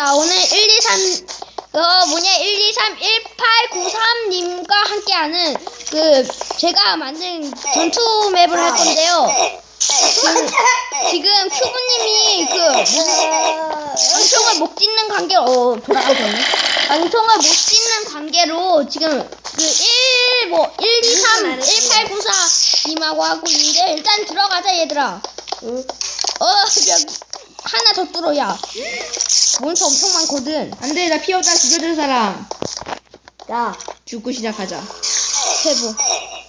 자, 오늘 1, 2, 3, 어, 뭐냐, 1, 2, 3, 1, 8, 9, 3님과 함께하는, 그, 제가 만든 전투 맵을 할 건데요. 그, 지금 큐브님이 그, 뭐, 방송을 못 찍는 관계로, 어, 돌아가셨네. 방송을 못 찍는 관계로 지금 그 1, 뭐, 1, 2, 3, 1, 8, 9, 4님하고 하고 있는데, 일단 들어가자, 얘들아. 응. 어, 여기, 하나 더 뚫어, 야. 몬스터 엄청 많거든. 안 돼 나피 없다 죽여줄 사람 자, 죽고 시작하자 세부.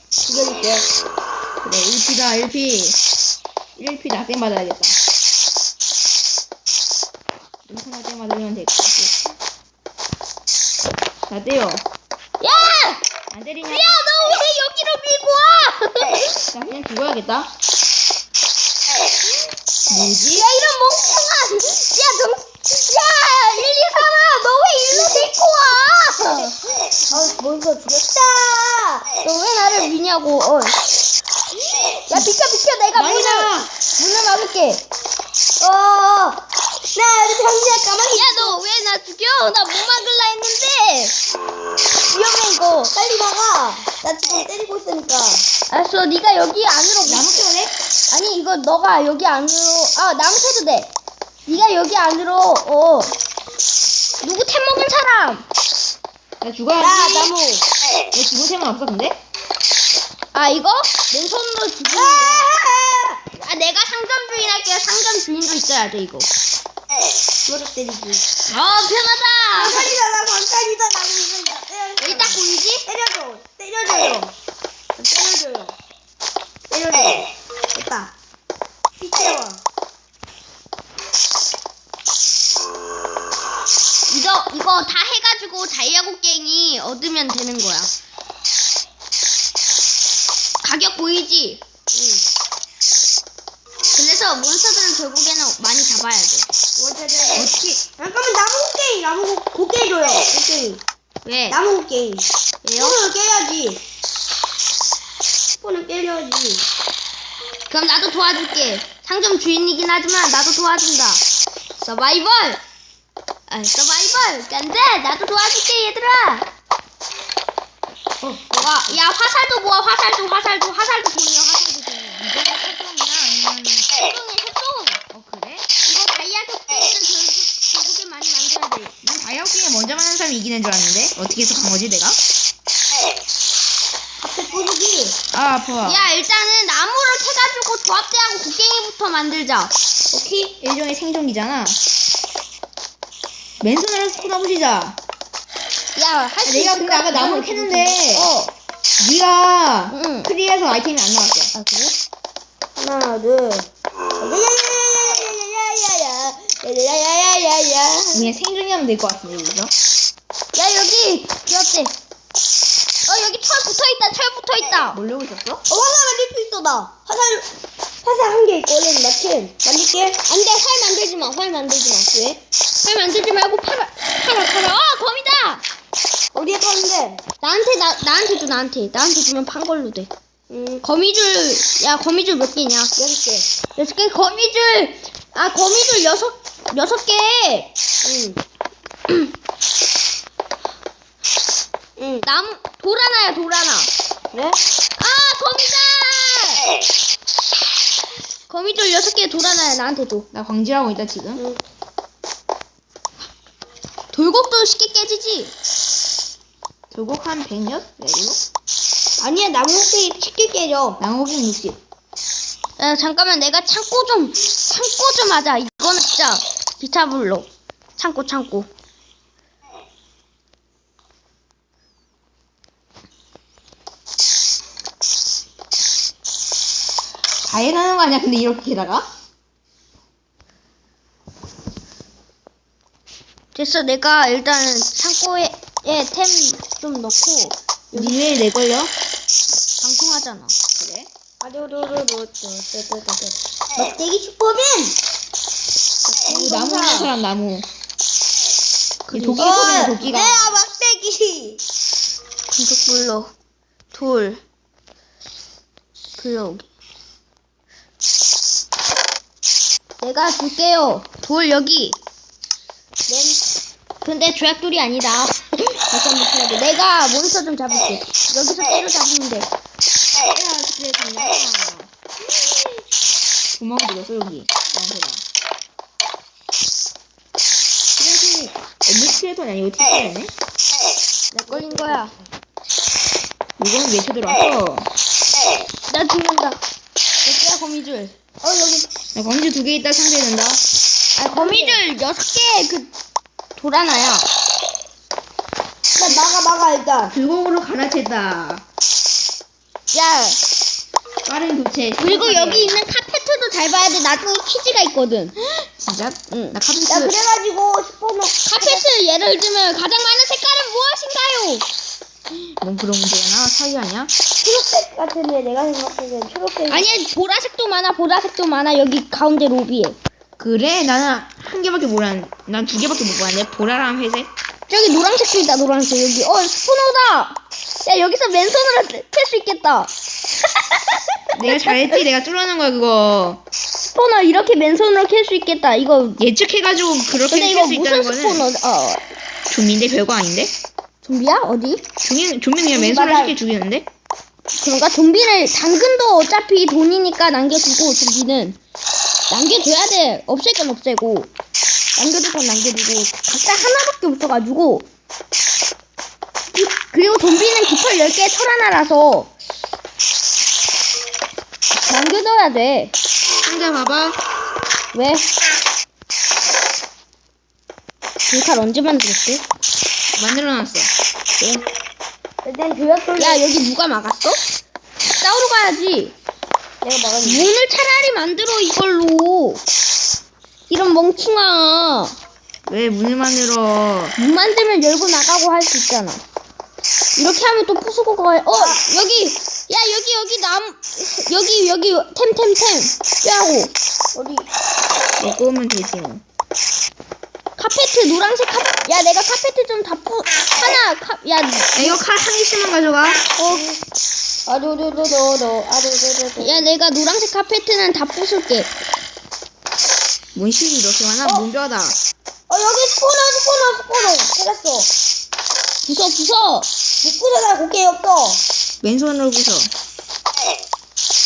죽여줄게. 그래 1피다 1피 1피 낙생 받아야겠다 인생 낙생 받으면 될것 같고 나 때려 야! 안 때리냐 야, 너 왜 여기로 밀고 와? 나 그냥 죽어야겠다 뭐지? 야, 이런 멍청아! 야, 너, 야, 1, 2, 3아! 너 왜 일로 데리고 와? 아, 몬스터 죽였다! 너 왜 나를 미냐고, 어. 야, 비켜, 비켜, 내가 문을, 문을 막을게. 어, 나 우리 병신아 가만히 야, 너 왜 나 죽여? 나 못 막을라 했는데. 위험해, 이거. 빨리 나가. 나 지금 때리고 있으니까. 알았어, 네가 여기 안으로 나무 때문에? 아니 이거 너가 여기 안으로 아 나무 캐도 돼. 네가 여기 안으로 어 누구 템 먹은 사람? 나 죽어야지 야, 나무. 내 기본 템은 없어 근데? 아 이거 맨손으로 죽이는 거. 아! 아 내가 상점 주인 할게요. 상점 주인도 있어야 돼 이거. 머리 때리기. 아 편하다. 광산이다, 나 광산이다, 나무. 여기 딱 보이지? 때려줘. 때려줘요. 때려줘요. 때려줘. 됐다. 피 채워. 이거 이거 다 해가지고 다이아 곡괭이 얻으면 되는 거야. 가격 보이지? 응. 그래서 몬스터들은 결국에는 많이 잡아야 돼. 어떻게? 잠깐만, 나무 곡괭이, 나무 곡- 곡괭이 줘요. 곡괭이. 왜? 나무 곡괭이. 왜요? 스폰을 깨야지. 스폰을 깨야지. 그럼 나도 도와줄게. 상점 주인이긴 하지만 나도 도와준다. 서바이벌! 아, 서바이벌! 안돼! 나도 도와줄게, 얘들아! 어, 뭐가, 야, 화살도 모아, 화살도, 화살도, 화살도 돈이야, 화살도 돈이야. 이거가 설정이야 아니면 설동해, 설동! 어 그래? 이거 다이아 격대는 결국, 결국에 많이 만들어야 돼. 난 게임 먼저 만든 사람이 이기는 줄 알았는데 어떻게 해서 간 거지 내가? 앞에 뿌리기. 아 아파 야, 일단은 나무를 캐가지고 조합대하고 곡괭이부터 만들자. 오케이 일종의 생존기잖아 맨손으로 쏟아보시자 야, 할 수 내가 있을 근데 것 아까. 나무를 캤는데 어. 네가 응. 크리에서 아이템이 안 나왔어 아, 그래? 하나, 둘. 야야야야야야. 그냥 생존하면 될 것 같은데 여기 야 여기 귀엽대. 어 여기 철 붙어 있다. 철 붙어 있다. 몰려고 있었어? 어 화살 만들 수 있어 나. 화살 화살 한 개 있거든 마침 만들게. 안돼 살 만들지 마살 만들지 마. 왜? 살 만들지 말고 팔아 팔아 팔아. 어, 아 거미다. 어디에 파는데? 나한테 나 나한테 줘 나한테 나한테 주면 판걸로 돼. 음, 거미줄 야 거미줄 몇 개냐? 여섯 개. 여섯 개 거미줄 아 거미줄 여섯 여섯 개. 응. 응. 나무 돌 하나야 돌 하나. 그래? 아 거미다. 거미줄 여섯 개 돌 하나야 나한테 줘. 나 광질하고 있다 지금 응. 돌곡도 쉽게 깨지지. 결국 한 100몇? 내리고 아니야, 나무 혹시 쉽게 깨져. 나무긴 60 야, 잠깐만 내가 창고 좀 창고 좀 하자. 이거는 진짜 비타불로 창고 창고. 다 해가는 거 아니야 근데 이렇게 다가? 됐어. 내가 일단은 창고에 템좀 넣고 니왜 내걸려? 방송하잖아. 그래? 막대기 네. 축법은 네, 오, 나무는 사람 나무. 그 음. 도끼 소리, 어, 도끼가. 내가 막대기 금속불로 돌 블록. 내가 줄게요. 돌 여기. 근데 조약돌이 아니다. 다시 한번 쳐야 돼. 내가 몬스터 좀 잡을게. 여기서 때려 잡으면 돼. 야, 그래, 그냥. 구멍 들었어, 여기. 스크레톤이, 어, 스크레톤 아니고 티켓이네? 내 걸린 거야. 이건 왜 쳐들어왔어? 나 죽는다. 몇개야 거미줄? 어 여기 나 검지 두개 있다 상대된다. 아 거미줄 여섯 개 그 돌아나야. 일단 불공으로 갈아챘다. 야 빠른 교체. 그리고. 여기 있는 카페트도 잘 봐야 돼. 나중에 퀴즈가 있거든. 진짜? 응. 나 카페트. 야 그래가지고 스포너 카페트 예를 들면 가장 많은 색깔은 무엇인가요? 뭔 그런 문제가 나? 사이 아니야? 초록색 같은데 내가 생각하기엔 초록색 아니야 보라색도 많아 보라색도 많아 여기 가운데 로비에. 그래? 나는 한 개밖에 몰랐는데. 난두 개밖에 못 봤는데. 보라랑 회색? 저기 노란색도 있다 노란색 여기. 어 스포너다. 야 여기서 맨손으로 캘 수 있겠다. 내가 잘했지? 내가 뚫어놓은 거야, 그거. 스포너 이렇게 맨손으로 캘 수 있겠다. 이거 예측해가지고 그렇게 근데 이거 할수 있다는 무슨 거는 스포너? 어 좀비인데 별거 아닌데? 좀비야 어디? 좀비, 좀비 그냥 맨손으로 맞아. 쉽게 죽이는데? 그런가? 좀비를 당근도 어차피 돈이니까 남겨두고 좀비는 남겨줘야 돼. 없앨 건 없애고 남겨둘 건 남겨두고 각자 하나밖에 없어가지고 그- 그리고 좀비는 깃털 10개 털 하나라서 남겨둬야 돼. 상자 봐봐. 왜? 깃털 언제 만들었대? 만들어놨어. 일단 조약돌 야 여기 누가 막았어? 싸우러 가야지. 내가 막았는데 문을 차라리 만들어 이걸로. 이런 멍충아. 왜 문을 만들어? 문 만들면 열고 나가고 할 수 있잖아. 이렇게 하면 또 부수고 가야. 어 여기 야 여기 여기 남 여기 여기 템 템템 뼈하고 어디 먹고 오면 되지 뭐. 카페트 노란색 카. 야 내가 카페트 좀 다 부 하나 카. 야 야, 이거 칼 한 개씩만 가져가. 어. 아도도도도도 아도도도도 야 내가 노란색 카페트는 다 부술게. 문신이 이렇게 많아? 어? 문뼈다. 어 여기 스포너 스포너 스포너 찾았어 부숴 부숴. 못 부서다 고개 없어 왼손으로 부숴.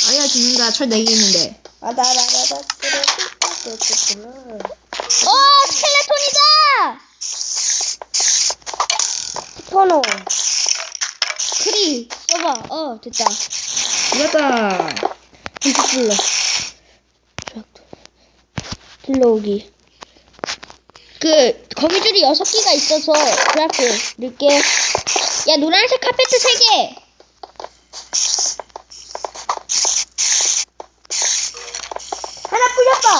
아야 죽는다. 철 4개 있는데. 아다라다다 어 스켈레톤이다. 스포너 크리 써봐. 어 됐다. 이겼다. 불러. 불러오기. 그 거미줄이 여섯 개가 있어서 조약돌 넣을게. 야 노란색 카페트 세 개. 하나 뿌렸어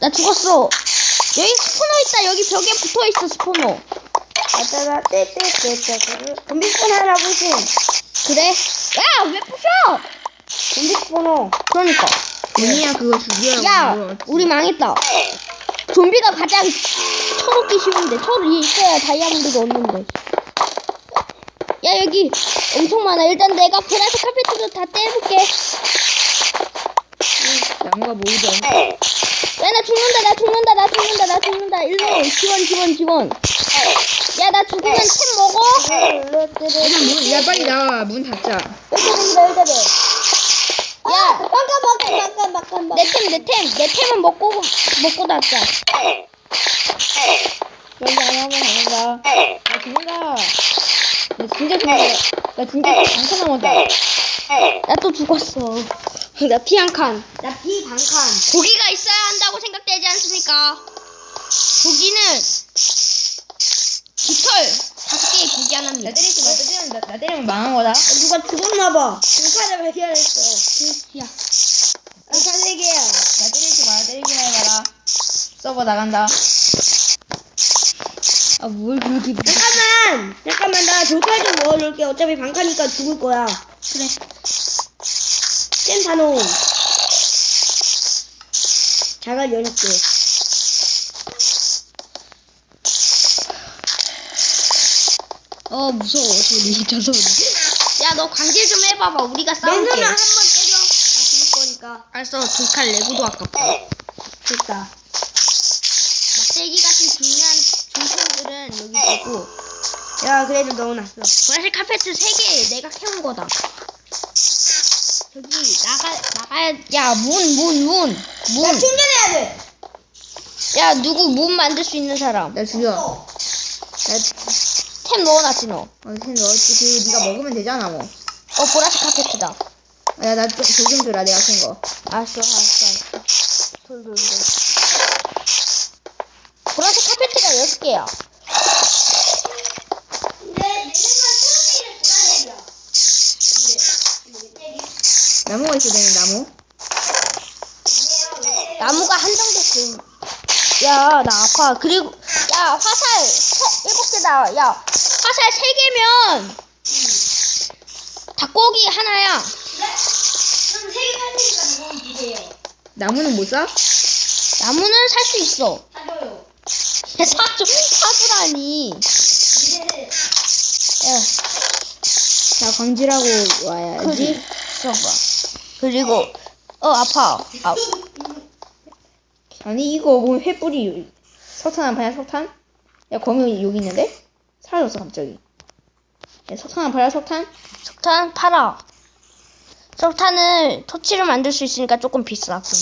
나 죽었어. 여기 스포너 있다. 여기 벽에 붙어 있어 스포너. 아다라 떼떼떼떼 좀비 스포너 하나 부신 그래? 야 왜 부셔? 좀비 스포너 그러니까. 문이야 그거 죽여. 야. 우리 망했다. 좀비가 가장 쳐먹기 쉬운데 철이 있어야 다이아몬드도 얻는데. 야 여기 엄청 많아. 일단 내가 보라색 카페트도 다 떼볼게. 나무가 모이죠. 야나 죽는다 나 죽는다 나 죽는다 나 죽는다 일로 지원 지원 지원 야 나 죽으면 템 먹어 일단 문, 야 빨리 나와. 문 닫자. 열대백이다 열대백 야 잠깐 잠깐 잠깐 잠깐 내템 내 템 내 템은 먹고 먹고 닫자 여기 안 하면 안 된다. 나 죽는다. 나 진짜 죽는다. 나 진짜 안카 남았다. 나 또 죽었어 나 피 한 칸 나비 반칸 고기가 있어야 한다고 생각되지 않습니까 고기는 깃털 개의 고기 나 하나입니다 때리지 마. 나 때리면, 나, 나 때리면 망한 거다. 누가 죽었나봐 불카를 발견했어 야 불카 세 개야 나 때리지 마. 때리기만 해봐라. 서버 나간다. 아 뭘 그렇게 잠깐만 잠깐만 나 돌칼 좀 넣어놓을게 어차피 반카니까 죽을 거야 그래 쌤 사놓음 자갈 열을 어 무서워 소리 저 소리 야 너 관계 좀 해봐봐 우리가 싸울게 맨손을 한번 때려 나 죽을 거니까 알았어 돌칼 내고도 아깝다 됐다 막대기 같은 중요한 중심들은 여기 두고 야 그래도 너무 났어. 보라색 카페트 3개 내가 세운 거다. 저기 나가 나가야 야문 문문나 문. 충전해야 돼. 야 누구 문 만들 수 있는 사람? 나 죽여. 어. 템 넣어놨지 너. 어, 템 넣었지. 그, 네가 먹으면 되잖아, 뭐. 어 보라색 카페트다. 야, 나 좀, 돌좀 주라, 내가 캔 거. 알았어 알았어. 돌 돌 돌. 보라색 카페트가 6개야. 근데 내 생각엔 초록색이 보라색이야. 나무가 있어야 되는 나무. 나무가 한정됐음. 야, 나 아파. 그리고, 야, 화살 세, 일곱 개다. 야, 화살 세 개면, 닭고기 하나야. 그럼 세개 이건 주세요. 나무는 못 사? 나무는 살 수 있어. 사줘요. 야, 사주, 사주라니. 이제 야, 나 광질하고 와야지. 봐봐. 그리고, 어, 아파. 아, 아니, 이거 뭐 횃불이 석탄 안 파냐, 석탄? 야, 거미 여기 있는데? 사라졌어, 갑자기. 야, 석탄 안 파냐, 석탄? 석탄 팔아. 석탄을 토치를 만들 수 있으니까 조금 비싸, 근데.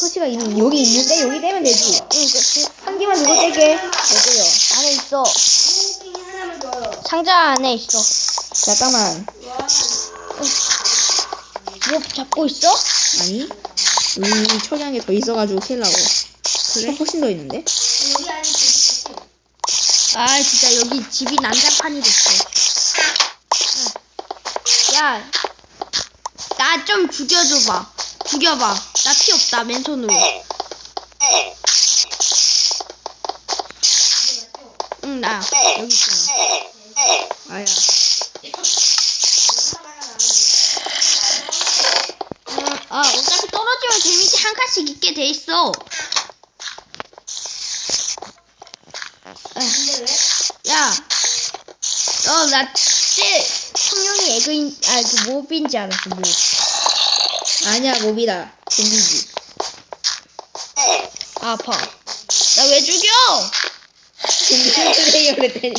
토치가 이미 여기 있는데? 여기 떼면 되지. 한 개만 들고 떼게. 어때요? 안에 있어. 상자 안에 있어. 잠깐만. 뭐 잡고 있어? 아니? 여기 처리한 게 더 있어가지고 캘라고. 그래? 훨씬 더 있는데? 여기 안에 주세요. 아 진짜 여기 집이 난장판이 됐어. 야, 나 좀 죽여줘봐. 죽여봐. 나 피 없다 맨손으로. 응, 나 여기 있잖아. 아야. 어, 아 어차피 떨어지면 데미지 한 칸씩 있게 돼 있어. 근데 왜? 야, 어, 나, 쟤, 청룡이 에그인, 아, 그, 몹인지 알았어, 몹. 아니야, 몹이다. 좀비지. 아, 아파. 나 왜 죽여? 좀비 플레이어 그랬더니.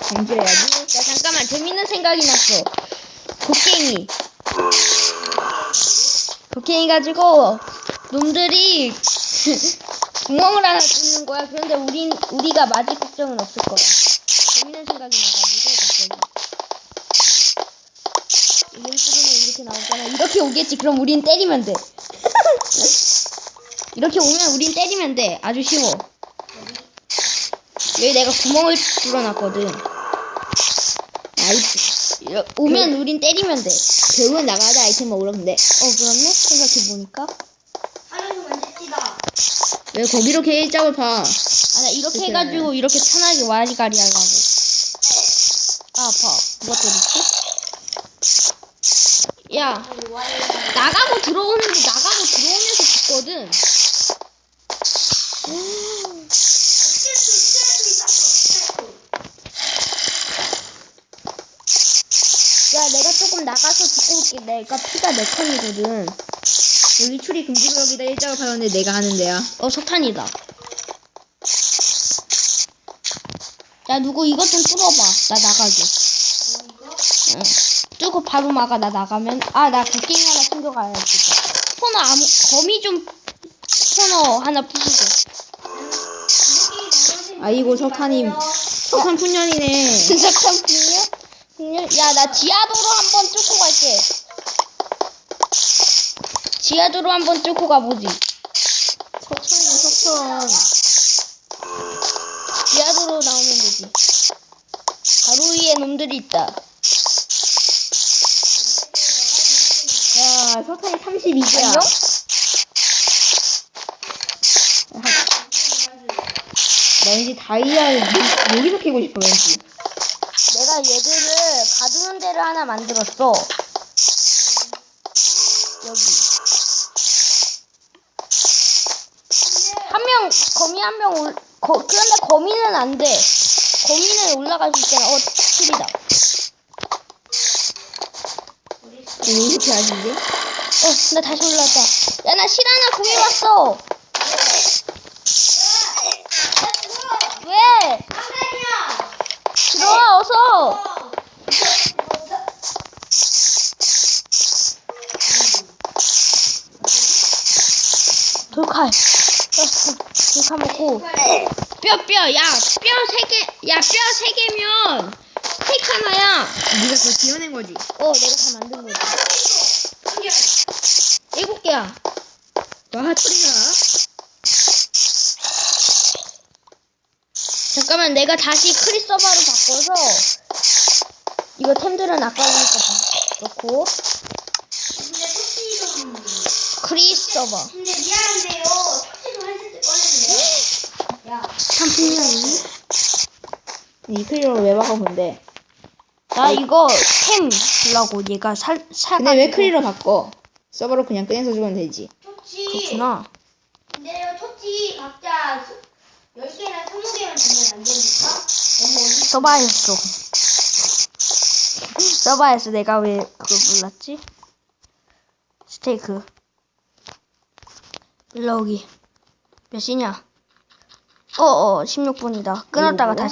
강제해야지. 야, 잠깐만, 재밌는 생각이 났어. 곡괭이. 곡괭이 가지고, 놈들이, 구멍을 하나 뚫는 거야. 그런데 우린, 우리가 맞을 걱정은 없을 거야. 재밌는 생각이 나가지고, 갑자기. 이걸 뚫으면 이렇게 나오잖아. 이렇게 오겠지. 그럼 우린 때리면 돼. 이렇게 오면 우린 때리면 돼. 아주 쉬워. 여기 내가 구멍을 뚫어놨거든. 나이스. 이러- 오면 우린 때리면 돼. 결국은 나가자 아이템 먹으러 근데. 어, 그렇네? 생각해보니까. 왜 거기로 계획작을 봐? 아, 나 이렇게 해가지고 이렇게 편하게 와리가리 하려고. 아, 아파. 누가 때리지? 야, 나가고 들어오는데 나가고 들어오면서 죽거든. 야, 내가 조금 나가서 죽고 올게. 내가 피가 몇 칸이거든. 여기 출입 금지 구역이다 일작을 파는데 내가 하는 데야. 어, 석탄이다. 야, 누구 이것 좀 뚫어봐. 나 나가게. 응. 뚫고 바로 막아, 나 나가면. 아, 나 곡괭이 하나 챙겨가야겠다. 스포너 아무, 거미 좀, 스포너 하나 부수고. 아이고 석탄이 석탄 풍년이네. 석탄 분열? 분열? 야, 나 지하도로 한번 뚫고 갈게. 지하도로 한번 뚫고 가보지. 석탄이야 석탄. 지하도로 나오면 되지. 바로 위에 놈들이 있다. 야 석탄이 32개야. 안녕? 나 왠지 다이아를 여- 여기서 캐고 싶어 왠지. 내가 얘들을 가두는 데를 하나 만들었어. 거미 한 명 올, 거, 그런데 거미는 안 돼. 거미는 올라갈 수 있잖아. 어, 킬이다. 왜 이렇게 이제? 어, 나 다시 올라왔다. 야, 나 실 하나 구해왔어. 왜? 들어와, 어서. 돌칼. 뼈, 뼈, 야, 뼈 세 개, 야, 뼈 세 개면 스테이크 하나야. 네가 그거 지어낸 거지. 어, 내가 다 만든 거지. 일곱 개야. 와, 핫소리가. 잠깐만, 내가 다시 크리서바로 바꿔서 이거 템들은 아까 보니까 다 넣고 크리서바. 근데 미안한데요. 야. 샴푸년이. 이 클리어를 왜 바꿔 본데? 나 이거 템 주려고 얘가 살, 살. 근데 왜 클리어 바꿔? 서버로 그냥 꺼내서 주면 되지. 토치. 그렇구나. 근데요, 토치 각자 10개나 20개만 주면 안 됩니까? 서바였어. 서바였어. 내가 왜 그걸 몰랐지? 스테이크. 일로 오기. 몇 시냐? 어어, 16분이다. 끊었다가 이거 다시.